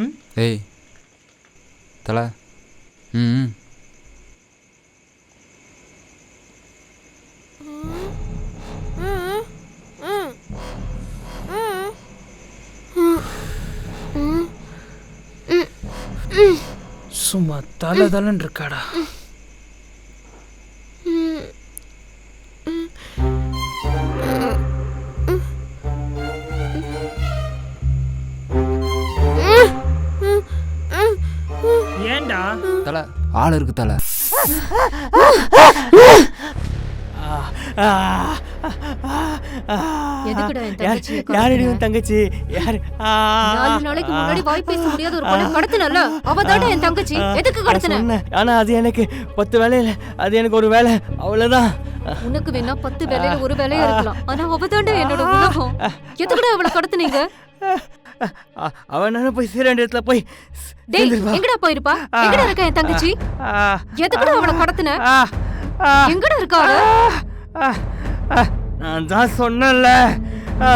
ம்? ஏய் தலை. ம் சும்மா தலை தலைன்னு இருக்காடா. ஆள் இருக்கு தலை. யாரடி? உன் தங்கச்சி? யார் நாலு நாளைக்கு முன்னாடி வாய் பேச முடியாத ஒரு பொண்ணை கடத்தினல அவ தானே என் தங்கச்சி. எதுக்கு கடத்தின. ஆனா அது எனக்கு பத்து வேலை இல்ல அது எனக்கு ஒரு வேலை. அவ்வளவுதான். உனக்கு வேணா பத்து வேலையில ஒரு வேலையா இருக்கலாம். ஆனா அவ தாண்டா என்னோட உலகம். எதுக்குடா அவளை கடத்துனீங்க? அவன் நானும் போய் சேர வேண்டிய இடத்துல போய். டேய். எங்கடா போயிருப்பா? எங்கடா இருக்கா என் தங்கச்சி? எதுக்குடா அவளை கடத்தின? எங்கடா இருக்கா அவ? நான் தான் ஆ,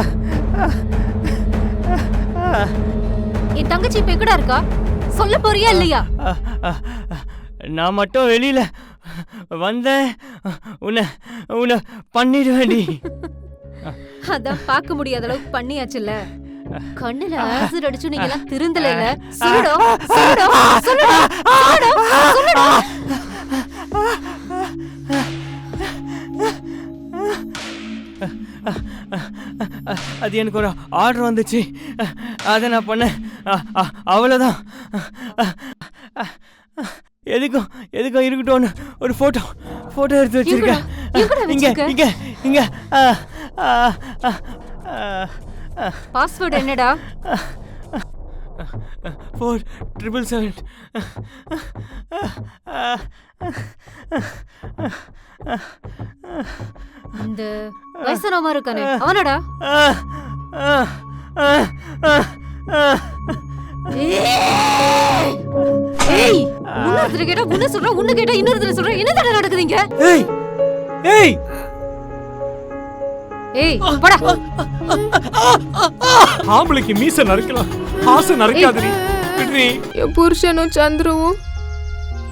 என் தங்கச்சி இப்ப எங்கடா இருக்கா? சொல்ல போறியா இல்லையா. நான் மட்டும் வெளியில வந்தேன். உன்னை உன்னை பண்ணிடுவேண்டி அதான் பார்க்க முடியாத அளவுக்கு பண்ணியாச்சுல்ல. கண்ணுல ஆசிட் அடிச்சு நீங்க எல்லாம் திருந்தல இல்ல சொல்லுடா சொல்லுடா சொல்லுடா சொல்லுடா சொல்லுடா. அது எனக்கு ஒரு ஆர்டர் வந்துச்சு. அதை நான் பண்ணேன். அவ்வளோதான் எதுக்கும் எதுக்கும் இருக்கட்டும்னு ஒரு ஃபோட்டோ ஃபோட்டோ எடுத்து வச்சிருக்கேன். இங்க? இங்க இங்க. பாஸ்வேர்ட் என்னடா? ஃபோர் ட்ரிபிள் செவன் இந்த வயசானவமா இருக்கானே அவனடா. ஏய் இன்னொருத்தர கேட்டா உன்ன சொல்ற உன்ன கேட்டா இன்னொருத்தர சொல்ற. என்ன நடக்குதுங்க ஏய் ஏய் ஏய் போடா. ஆம்பளைக்கு மீச நறுக்கலாம். ஆசை நறுக்காதடி. விடுறி என் புருஷனும் சந்துருவும்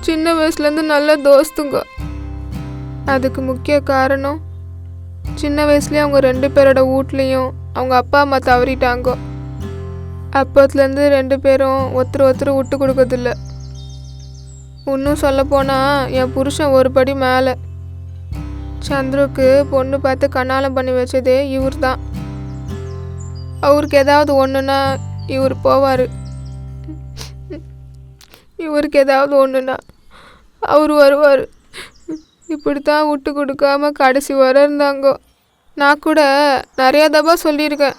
சின்ன வயசுலேருந்து நல்ல தோஸ்துங்க. அதுக்கு முக்கிய காரணம் சின்ன வயசுலேயே அவங்க ரெண்டு பேரோட வீட்லேயும் அவங்க அப்பா அம்மா தவறிட்டாங்க. அப்போத்துலேருந்து ரெண்டு பேரும் ஒருத்தர் ஒருத்தர் விட்டு கொடுக்கறதில்ல. இன்னும் சொல்லப்போனால் என் புருஷன் ஒரு படி மேலே. சந்துருக்கு பொண்ணு பார்த்து கண்ணாலம் பண்ணி வச்சதே இவர் தான் அவருக்கு ஏதாவது ஒன்றுனா இவர் போவார். இவருக்கு ஏதாவது ஒன்றுனா அவர் வருவார். இப்படி தான் விட்டு கொடுக்காம கடைசி வர இருந்தாங்க. நான் கூட நிறையா தபா சொல்லியிருக்கேன்.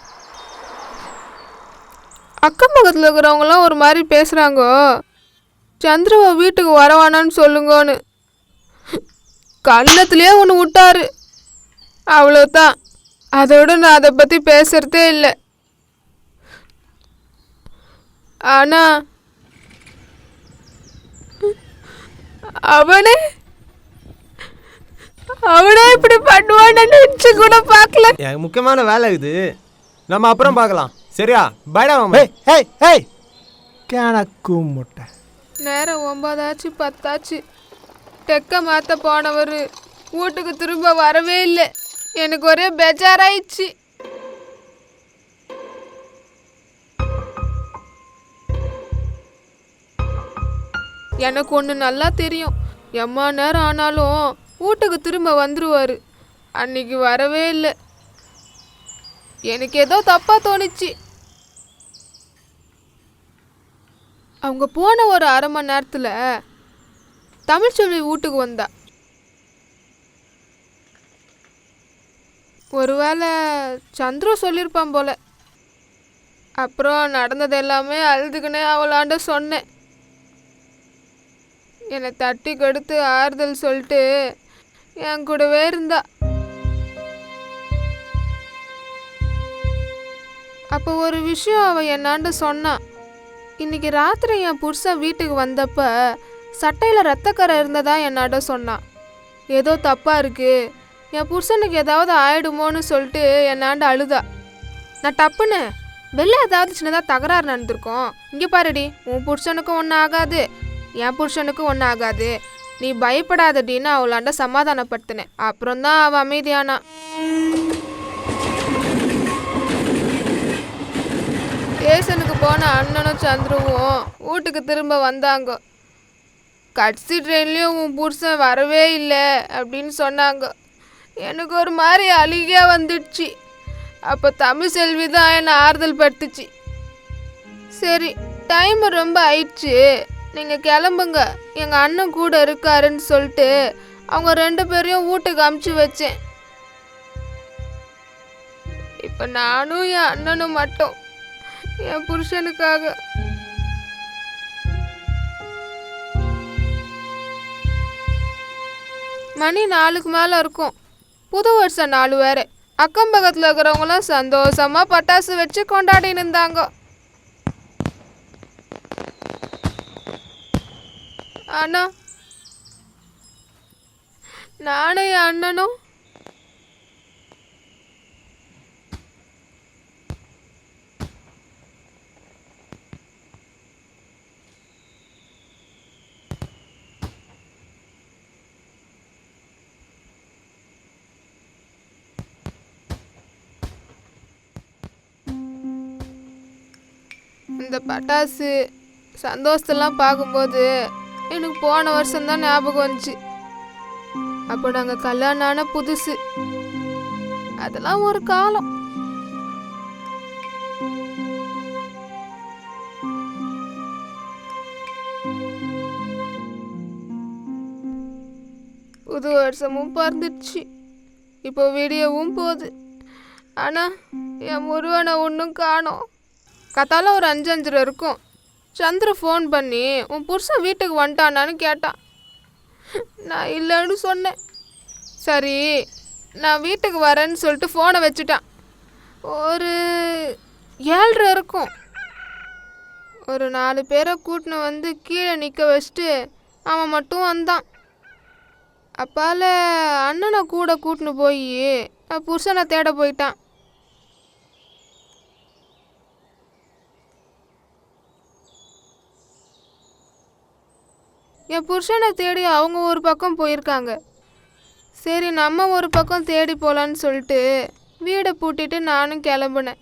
அக்கம் பக்கத்தில் இருக்கிறவங்களாம் ஒரு மாதிரி பேசுகிறாங்கோ சந்திரவா வீட்டுக்கு வரவானான்னு சொல்லுங்கன்னு. கன்னத்துலேயே ஒன்று விட்டாரு. அவ்வளோதான் அதோட நான் அதை பற்றி பேசுகிறதே இல்லை. ஆனால் அவனே அவனே இப்படி பண்ணுவான்னு நினைச்சு கூட பார்க்கல. எனக்கு முக்கியமான வேலை இருக்குது நம்ம அப்புறம் பார்க்கலாம். சரியா? பைடா மாமா. ஹேய் ஹேய் கணக்கு முட்டை நேரம் ஒன்பதாச்சு பத்தாச்சு. டெக்க மாற்ற போனவர் வீட்டுக்கு திரும்ப வரவே இல்லை. எனக்கு ஒரே பெஜாராயிடுச்சு. எனக்கு ஒன்று நல்லா தெரியும். எம்மா நேரம் ஆனாலும் வீட்டுக்கு திரும்ப வந்துருவார். அன்னைக்கு வரவே இல்லை. எனக்கு ஏதோ தப்பாக தோணுச்சு. அவங்க போன ஒரு அரை மணி நேரத்தில் தமிழ்ச்செல்வி வீட்டுக்கு வந்தா. ஒருவேளை சந்துரு சொல்லியிருப்பான் போல. அப்புறம் நடந்தது எல்லாமே அழுதுக்குனே அவளாண்ட சொன்னேன். என்னை தட்டி கெடுத்து ஆறுதல் சொல்லிட்டு என் கூடவே இருந்தா. அப்போ ஒரு விஷயம் அவள் என்னாண்ட சொன்னான் இன்னைக்கு ராத்திரி என் புருஷன் வீட்டுக்கு வந்தப்போ சட்டையில் ரத்தக்கரை இருந்ததா என்னாட்ட சொன்னான் ஏதோ தப்பாக இருக்குது என் புருஷனுக்கு ஏதாவது ஆயிடுமோன்னு சொல்லிட்டு என்னாண்ட அழுதா. நான் டப்புன்னு வெளில ஏதாவது சின்னதாக தகராறு நடந்திருக்கோம். இங்கே பாருடி உன் புருஷனுக்கும் ஒன்றும் ஆகாது. என் புருஷனுக்கும் ஒன்றும் ஆகாது. நீ பயப்படாதடின்னு அவளாண்ட சமாதானப்படுத்தினேன். அப்புறம் தான் அவள் அமைதியானா. ஸ்டேஷனுக்கு போன அண்ணனும் சந்துருவும் வீட்டுக்கு திரும்ப வந்தாங்க. கடைசி ட்ரெயின்லேயும் உன் புருஷன் வரவே இல்லை அப்படின்னு சொன்னாங்க. எனக்கு ஒரு மாதிரி அழுகியாக வந்துடுச்சு. அப்போ தமிழ் செல்வி தான் என்னை ஆறுதல் படுத்துச்சு. சரி டைம் ரொம்ப ஆயிடுச்சு. நீங்கள் கிளம்புங்க. எங்கள் அண்ணன் கூட இருக்காருன்னு சொல்லிட்டு அவங்க ரெண்டு பேரையும் வீட்டுக்கு அமுச்சு வச்சேன். இப்போ நானும் என் அண்ணனும் மட்டும் என் புருஷனுக்காக மணி நாலுக்கு மேலே இருக்கும். புது வருஷம் நாலு வேறு. அக்கம் பக்கத்தில் இருக்கிறவங்களாம் சந்தோஷமா பட்டாசு வச்சு கொண்டாடின்னு இருந்தாங்க. அண்ணா. நானும் என் அண்ணனும் இந்த பட்டாசு சந்தோஷத்தெல்லாம் பார்க்கும்போது எனக்கு போன வருஷம் தான் ஞாபகம் வந்துச்சு. அப்போ நாங்கள் கல்யாணம் ஆன புதுசு. அதெல்லாம் ஒரு காலம். புது வருஷமும் பிறந்துடுச்சு. இப்போ விடியவும் போகுது. ஆனால் என் முருகனை ஒன்றும் காணோம். கத்தால ஒரு அஞ்சு அஞ்சரை இருக்கும். சந்திர ஃபோன் பண்ணி உன் புருஷன் வீட்டுக்கு வந்துட்டானான்னு கேட்டான் நான் இல்லைன்னு சொன்னேன். சரி நான் வீட்டுக்கு வரேன்னு சொல்லிட்டு ஃபோனை வச்சுட்டான். ஒரு ஏழ்ரை இருக்கும். ஒரு நாலு பேரை கூட்டின்னு வந்து கீழே நிற்க வச்சுட்டு அவன் மட்டும் வந்தான். அப்பால அண்ணனை கூட கூட்டின்னு போய் புருஷனை தேட போயிட்டான். என் புருஷனை தேடி அவங்க ஒரு பக்கம் போயிருக்காங்க. சரி நம்ம ஒரு பக்கம் தேடி போகலான்னு சொல்லிட்டு வீடை பூட்டிட்டு நானும் கிளம்புனேன்.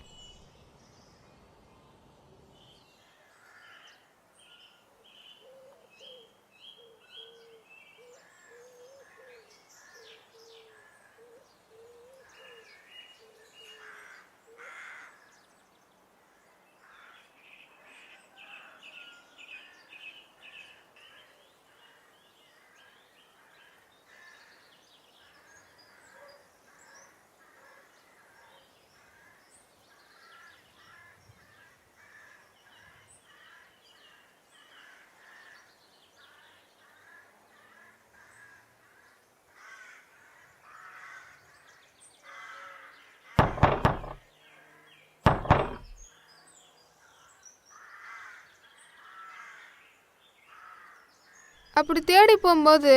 அப்படி தேடி போகும்போது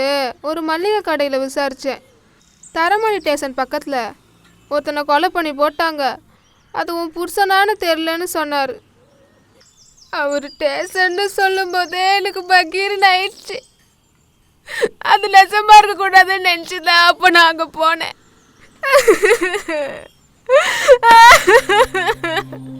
ஒரு மளிகை கடையில் விசாரித்தேன் தரமணி ஸ்டேஷன் பக்கத்தில் ஒருத்தனை கொலை பண்ணி போட்டாங்க. அது உன் புருஷனான்னு தெரிலன்னு சொன்னார். அவர் ஸ்டேஷன்னு சொல்லும்போதே எனக்கு பகீர்னு ஆயிடுச்சு. அது நெசமாக இருக்கக்கூடாதுன்னு நினச்சி தான் அப்போ நான் அங்கே போனேன்.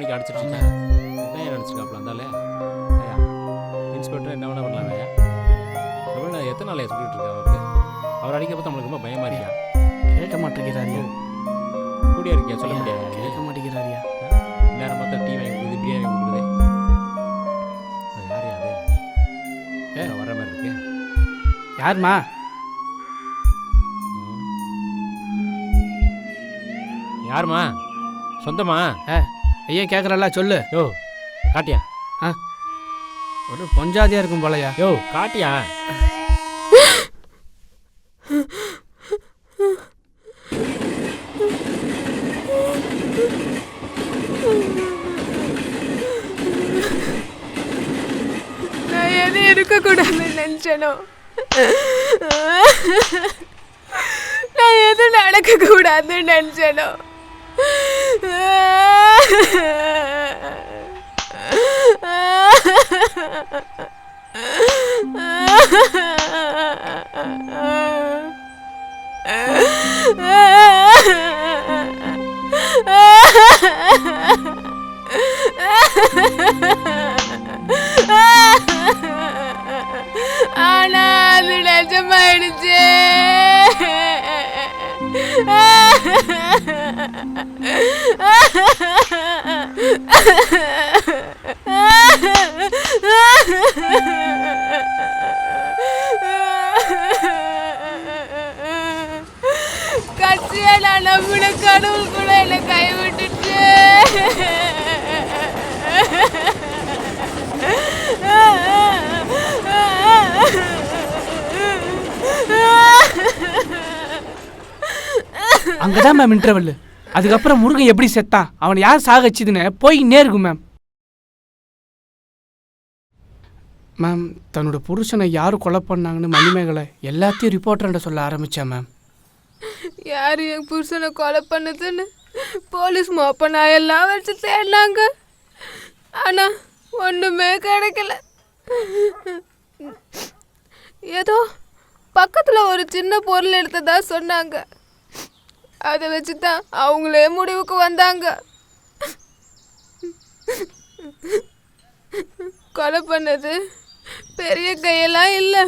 மணிக்கு அடிச்சிட்டு இருந்தேன் என்ன நினச்சிருக்காப்ல அந்தாலே ஐயா இன்ஸ்பெக்டர் என்ன வேணா பண்ணலாம் ஐயா. எத்தனை நாளையா சொல்லிட்டு இருக்கேன் அவருக்கு? அவர் அடிக்க பார்த்து நம்மளுக்கு ரொம்ப பயமா இருக்கியா கேட்க மாட்டேங்கிறாரியா கூடியா இருக்கியா சொல்ல முடியாது. கேட்க மாட்டேங்கிறாரியா நேரம் பார்த்தா டீ வாங்கி கொடுக்குது பிரியாணி வாங்கி கொடுக்குது. யார் அது? ஏ? வர மாதிரி இருக்கு. யாருமா ம். யாரும்மா? சொந்தமா? ஐயா கேட்குறல்ல சொல்லு. யோ காட்டியா? ஒரு பொஞ்சாதியா இருக்கும் போலயா? யோ காட்டியா? நான் எது இருக்கக்கூடாதுன்னு நினச்சனோ? நான் எது நடக்கக்கூடாதுன்னு நினச்சனோ? ஆனா அது நிஜமாயிடுச்சு கட்சியா நான் நம்பின கடவுள் கூட என்னை கைவிட்டுச்சு அங்கதான் மேம் இன்டர்வல் அதுக்கப்புறம் முருகன் எப்படி செத்தான் அவனை யார் சாகச்சுதுன்னு போய் நேருக்கும் மேம் மேம் தன்னோட புருஷனை யார் கொலை பண்ணாங்கன்னு மணிமேகலை எல்லாத்தையும் ரிப்போர்ட்டர்கிட்ட சொல்ல ஆரம்பித்தேன் மேம் யார் என் புருஷனை கொலை பண்ணுதுன்னு? போலீஸ் மோப்பனாய் எல்லாம் வச்சு தேடினாங்க. ஆனால் ஒன்றுமே கிடைக்கல. ஏதோ பக்கத்தில் ஒரு சின்ன பொருள் எடுத்ததா சொன்னாங்க. அதை வச்சு தான் அவங்களே முடிவுக்கு வந்தாங்க. கொலை பண்ணது பெரிய கையெல்லாம் இல்லை.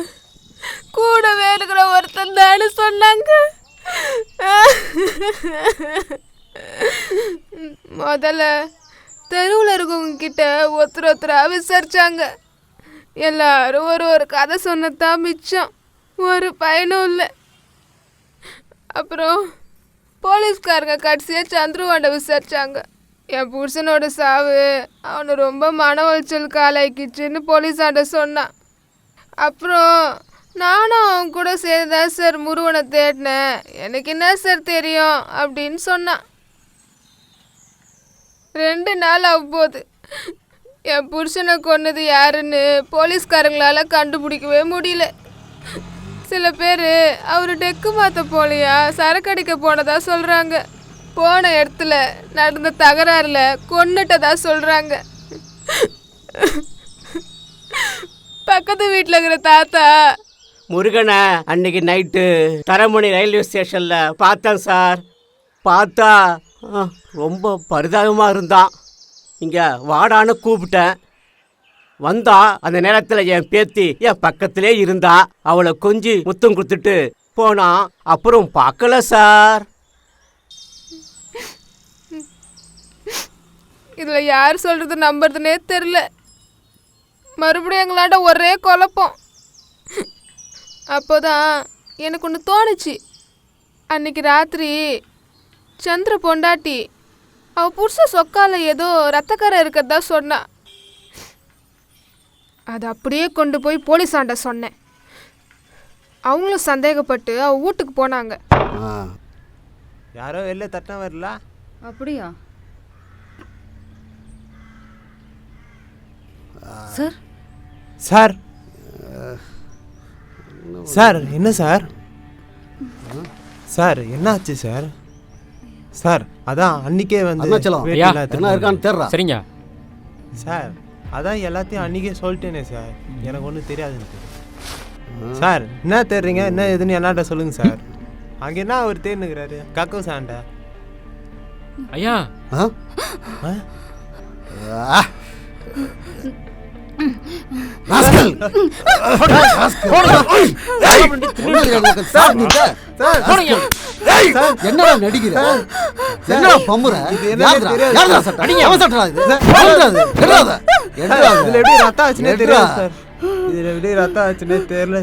கூடவே இருக்கிற ஒருத்தன் தானு சொன்னாங்க. முதல்ல தெருவில் இருக்கவங்க கிட்ட ஒருத்தர் ஒருத்தராக விசாரிச்சாங்க. எல்லாரும் ஒரு ஒரு கதை சொன்னதான் மிச்சம். ஒரு பயனும் இல்லை. அப்புறம் போலீஸ்காரங்க கடைசியாக சந்துருவாண்ட விசாரிச்சாங்க. என் புருஷனோட சாவு அவனை ரொம்ப மன உளைச்சலுக்கு ஆளாக்கிச்சுன்னு போலீஸாண்ட சொன்னான். அப்புறம் நானும் அவன் கூட சேர்ந்து சார் முருகனை தேடினேன். எனக்கு என்ன சார் தெரியும் அப்படின்னு சொன்னான். ரெண்டு நாள் அவ்வப்போது. என் புருஷனை கொன்னது யாருன்னு போலீஸ்காரங்களால் கண்டுபிடிக்கவே முடியல. சில பேர் அவர் டெக்கு மாற்ற போலையா? சரக்கடிக்க போனதா சொல்கிறாங்க போன இடத்துல நடந்த தகராறில் கொண்டுட்டதா சொல்கிறாங்க பக்கத்து வீட்டில் இருக்கிற தாத்தா முருகனை அன்னைக்கு நைட்டு தரமணி ரயில்வே ஸ்டேஷனில் பார்த்தேன் சார். பார்த்தா ரொம்ப பரிதாபமாக இருந்தான். இங்கே வாடான்னு கூப்பிட்டேன். வந்தா அந்த நேரத்தில் என் பேத்தி என் பக்கத்திலே இருந்தா அவளை கொஞ்சி முத்தம் கொடுத்துட்டு போனா அப்புறம் பார்க்கல சார். இதில் யார் சொல்கிறது நம்புறதுனே தெரில மறுபடியும் எங்களாண்ட ஒரே குழப்பம். அப்போதான் எனக்கு ஒன்று தோணுச்சு. அன்னைக்கு ராத்திரி சந்திர பொண்டாட்டி அவ புருஷ சொக்கால ஏதோ ரத்தக்கரை இருக்கிறதா சொன்னா. அதை அப்படியே கொண்டு போய் போலீஸாண்ட சொன்னேன். அவங்களும் சந்தேகப்பட்டு அவ வீட்டுக்கு போனாங்க. யாரோ வெளில தட்டினா வரல அப்படியா? சார்? சார். சார் என்ன சார்? சார் என்னாச்சு சார்? சார் அதான் அன்னிக்கே வந்து இருக்கான்னு தேடுறா. சரிங்க. சார். அதான் எல்லாத்தையும் அன்றைக்கே சொல்லிட்டேனே சார். எனக்கு ஒன்றும் தெரியாதுன்ட்டு சார் என்ன தேடுறீங்க? என்ன எதுன்னு என்னாட்ட சொல்லுங்க சார். அங்கே என்ன அவர் தேடினுக்கிறாரு? கக்கோ சாண்ட ஐயா. ஆ? என்னடா நடிக்கிற? என்னடா பம்புற? யாரா சார் அடிங்க. அவன் சார்! இது? என்னடா என்னடா இதுல எப்படி ரத்தம் ஆச்சுனே தெரியல சார். இதுல எப்படி ரத்தம் ஆச்சுனே தெரியல.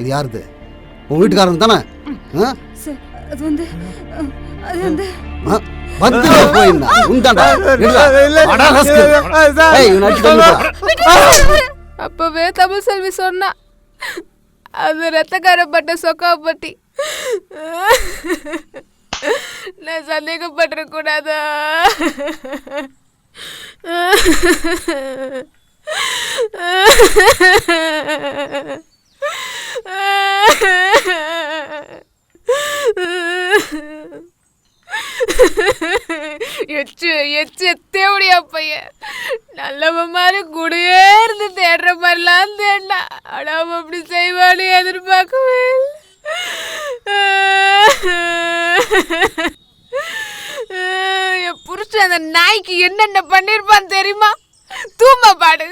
இது யாருது உன் வீட்டுக்காரன் தானே? அது வந்து அது வந்து பத்துல போயிருந்தா உண்டாடா அப்பவே தமிழ் செல்வி சொன்னா. அது ரத்தக்காரப்பட்ட சொக்கா பட்டி நான் சந்தேகப்பட்டிருக்கூடாதா Ah எச்சு எச்சு தேவடியா பையன் நல்லவன் மாதிரி கூடயே இருந்து தேடுற மாதிரிலாம் தேடினா ஆனா அவன் அப்படி செய்வாளி எதிர்பார்க்கவே என் புருஷன் அந்த நாய்க்கு என்னென்ன பண்ணிருப்பான் தெரியுமா? தூம்ப பாடு.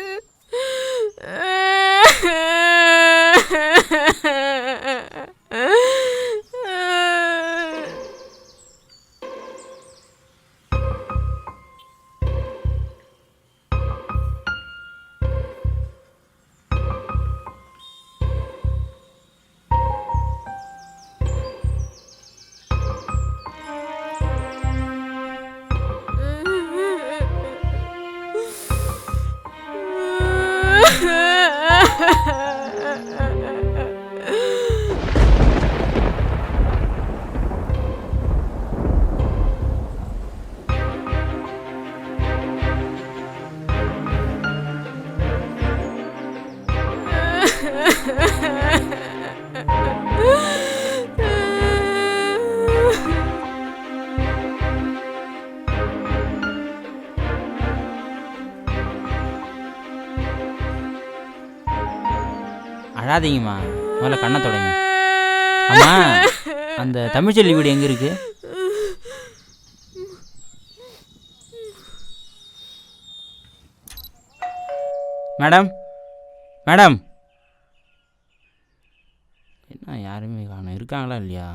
அழாதீங்கம்மா முதல்ல கண்ணை தொடங்க. அம்மா அந்த தமிழ்ச்செல்வி வீடு எங்கே இருக்கு? Madam madam. என்ன யாருமே காணும். இருக்காங்களா இல்லையா?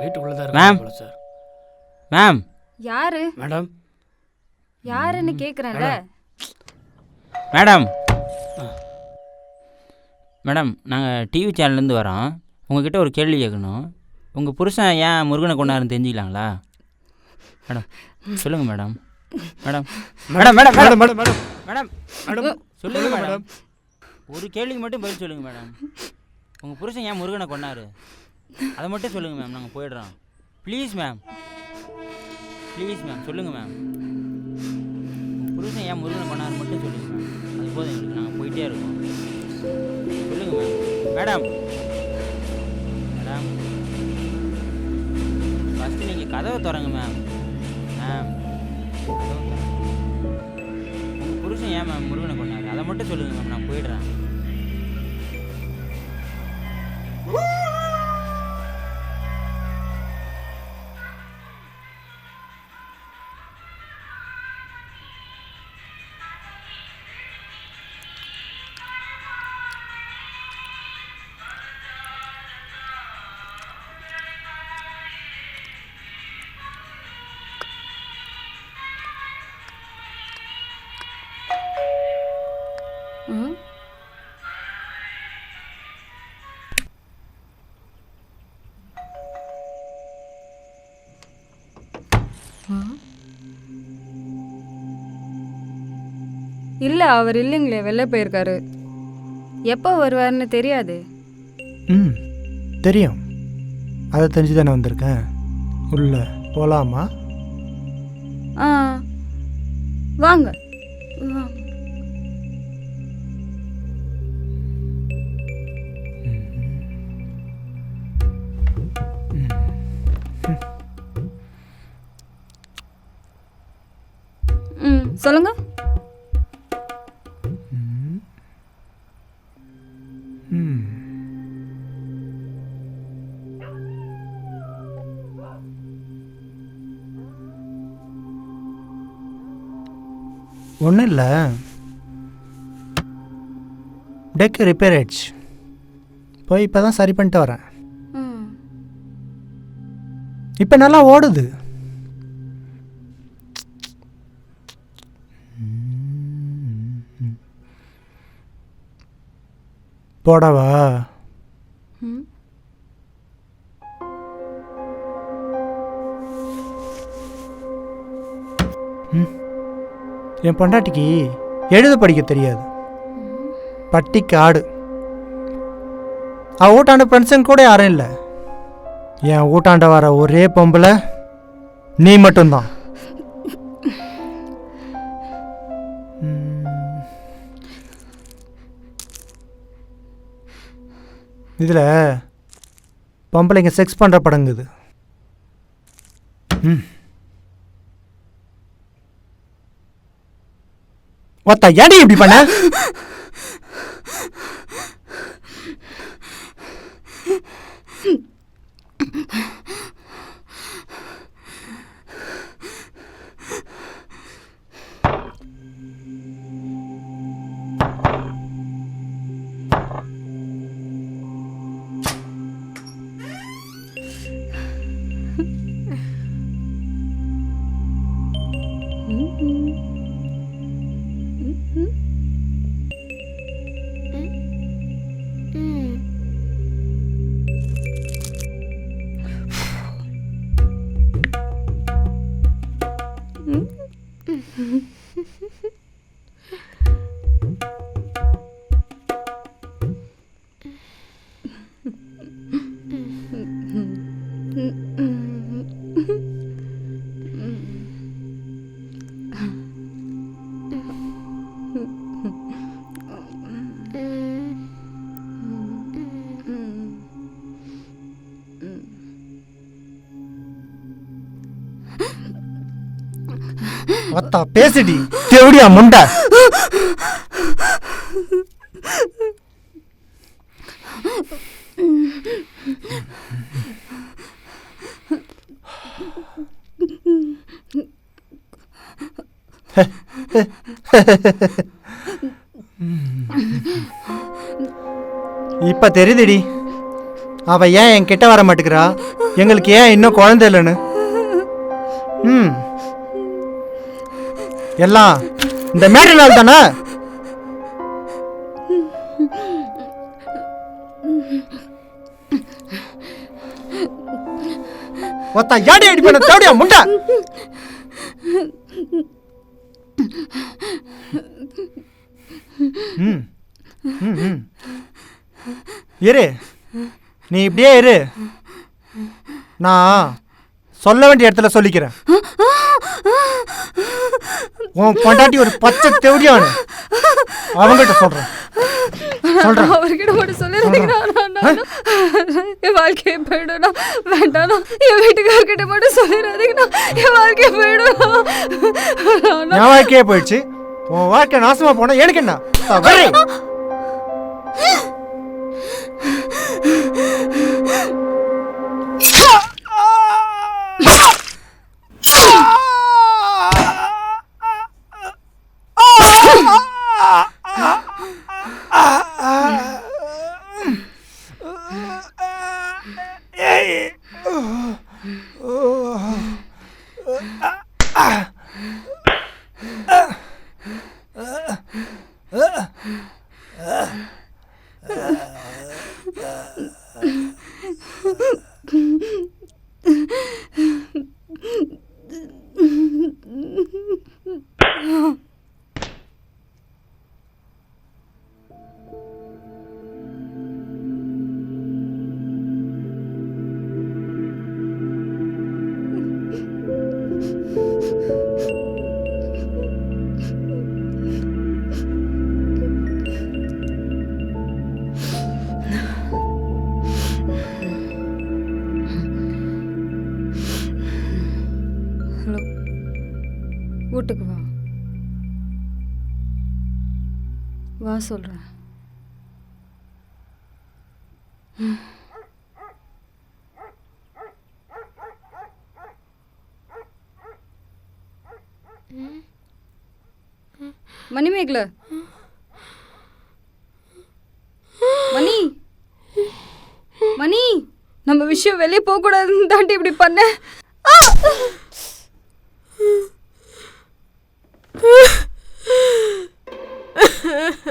வீட்டுக்குள்ளே தான் மேம். சார். மேம். யாரு? மேடம். யாருன்னு கேக்குறேன்ல. மேடம். மேடம் நாங்கள் டிவி சேனல்லேருந்து வரோம். உங்ககிட்ட ஒரு கேள்வி கேட்கணும். உங்கள் புருஷன் ஏன் முருகனை கொண்டாருன்னு தெரிஞ்சுக்கலாங்களா? மேடம் சொல்லுங்கள் madam. Madam madam madam madam. Madam madam madam madam. சொல்லுங்க மேடம் ஒரு கேள்விக்கு மட்டும் பதில் சொல்லுங்க மேடம். உங்கள் புருஷன் ஏன் முருகனை கொண்டாரு? அதை மட்டும் சொல்லுங்கள் மேம் நாங்கள் போயிடுறோம். ப்ளீஸ் மேம் ப்ளீஸ் மேம் சொல்லுங்கள் மேம் உங்கள் புருஷன் ஏன் முருகனை கொண்டாரு மட்டும் சொல்லுங்கள் மேம். அது போதும் எங்களுக்கு நாங்கள் போயிட்டே இருக்கோம். சொல்லுங்கள் மேடம். மேடம். ஃபஸ்ட்டு நீங்கள் கதவை திறங்க மேம் மேம் புருஷன் ஏன் மேம் முருகனை கொண்டாரு? அதை மட்டும் சொல்லுங்கள் மேம் நான் போயிடுறேன். இல்லை அவர் இல்லைங்களே வெளில போயிருக்காரு. எப்போ வருவார்னு தெரியாது. ம் தெரியும். அதை தெரிஞ்சு தானே வந்திருக்கேன். உள்ள போகலாமா ஆ வாங்க. ம் சொல்லுங்க. ஒன்றும் இல்லை. டெக் ரிப்பேர் ஆயிடுச்சு. போய் இப்போ தான் சரி பண்ணிட்டு வரேன். இப்போ நல்லா ஓடுது. போடவா? என் பொண்டாட்டிக்கு எழுத படிக்க தெரியாது. பட்டிக்கு ஆடு. அவள் ஊட்டாண்ட ஃப்ரெண்ட்ஸுங்க கூட யாரும் இல்லை. என் ஊட்டாண்ட வர ஒரே பொம்பளை நீ மட்டும்தான். இதில் பொம்பளைங்க செக்ஸ் பண்ணுற படங்குது. ம். ஒத்த ஏடி இப்படி பண்ண? 왔다 배슬이. 대우리야 뭔다 இப்ப தெரியுதுடி அவ ஏன் என் கிட்ட வர மாட்டேங்கிறா எங்களுக்கு ஏன் இன்னும் குழந்தை இல்லைன்னு? ம். எல்லாம் இந்த மேரி நாள் தானே? ஒத்தா யாடி அடி பண்ண தேவடியா முண்டை? ம். ம் இரு. நீ இப்படியே இரு. நான் சொல்ல வேண்டிய இடத்துல சொல்லிக்கிறேன். உன் பொண்டாட்டி ஒரு பச்சை தேவடியானு. அவங்ககிட்ட சொல்றேன். சொல்றேன். அவர்கிட்ட மட்டும் நான் என் வாழ்க்கையை போயிடும்னா. வேண்டாம் என் வீட்டுக்காரர்கிட்ட மட்டும் சொல்லிடாதீங்கன்னா என் வாழ்க்கையை போயிடும் என் வாழ்க்கையே போயிடுச்சு. உன் வாழ்க்கை நாசமா போனா எனக்கு என்ன? வீட்டுக்கு வா. வா சொல்கிறேன் மணிமேகல மணி. மணி நம்ம விஷயம் வெளியே போகக்கூடாதுன்னு தாண்டி இப்படி பண்ண.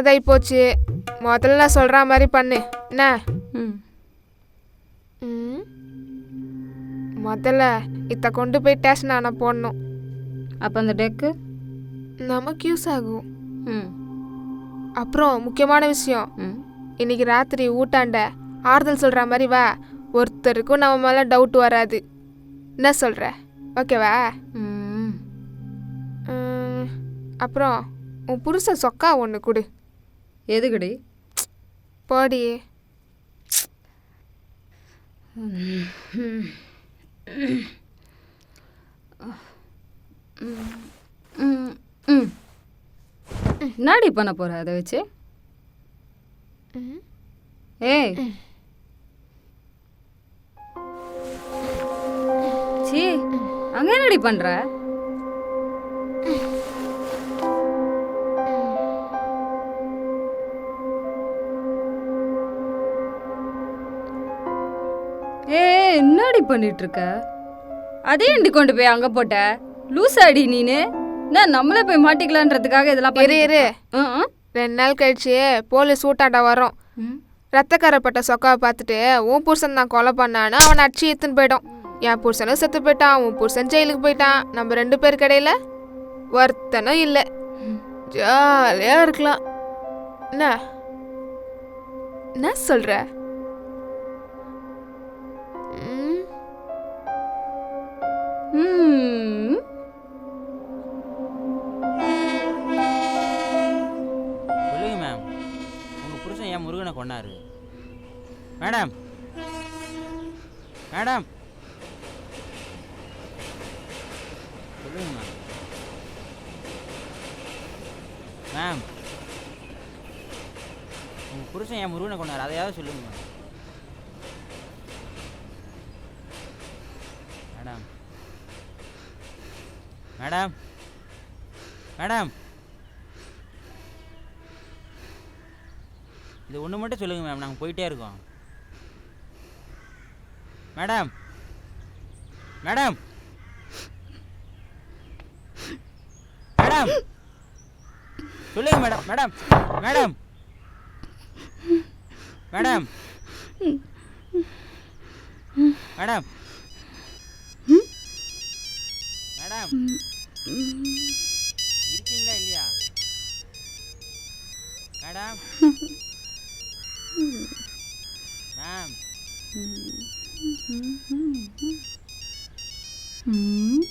ஆனதாகி போச்சு முதல்ல நான் சொல்கிற மாதிரி பண்ணு. என்ன? ம். ம். முதல்ல இத்த கொண்டு போய் ஸ்டேஷன் ஆன போடணும். அப்போ அந்த டெக்கு? நமக்கு யூஸ் ஆகும். ம். அப்புறம் முக்கியமான விஷயம். ம். இன்னைக்கு ராத்திரி ஊட்டாண்ட ஆறுதல் சொல்கிற மாதிரி வா. ஒருத்தருக்கும் நம்ம மேலே டவுட் வராது. என்ன சொல்கிற ஓகேவா ம். ம், அப்புறம் உன் புருஷன் சொக்கா ஒன்று கொடு. எதுக்குடி? போடி ம் ம் என்னடி பண்ண போற அதை வச்சு. ஏய். சீ அங்க என்னடி பண்ற? ஏய் என்னடி பண்ணிட்டு இருக்க அதே ஏன்டி கொண்டு போய் அங்க போட்ட? லூசாடி நீனு. என்ன நம்மளே போய் மாட்டிக்கலான்றதுக்காக இதெல்லாம் இரு இரு. ரெண்டு நாள் கழிச்சு போலீஸ் ஊட்டாண்ட வரோம். ரத்தக்கரைப்பட்ட சொக்காவை பார்த்துட்டு உன் புருஷன் தான் கொலை பண்ணான்னு அவனை அடிச்சு எடுத்துன்னு போயிடும். என் புருஷனும் செத்து போயிட்டான் உன் புருஷன் ஜெயிலுக்கு போயிட்டான். நம்ம ரெண்டு பேருக்கு இடையில ஒருத்தனும் இல்லை. ஜாலியாக இருக்கலாம். என்ன? என்ன சொல்ற? Hmm. சொல்லுங்க மேம் உங்க புருஷன் ஏன் முருகனை கொண்டாரு மேடம். மேடம். சொல்லுங்க மேம் மேம் உங்க புருஷன் என் முருகனை கொன்னாரு. அதையாவது சொல்லுங்க மேம் மேடம் மேடம். மேடம். இது ஒன்று மட்டும் சொல்லுங்கள் மேம் நாங்கள் போயிட்டே இருக்கோம். மேடம். மேடம். மேடம். சொல்லுங்க madam madam. Madam. Madam. Madam. Madam. இருக்கீங்களா இல்லையா? மேடம்? மேம்? ம்.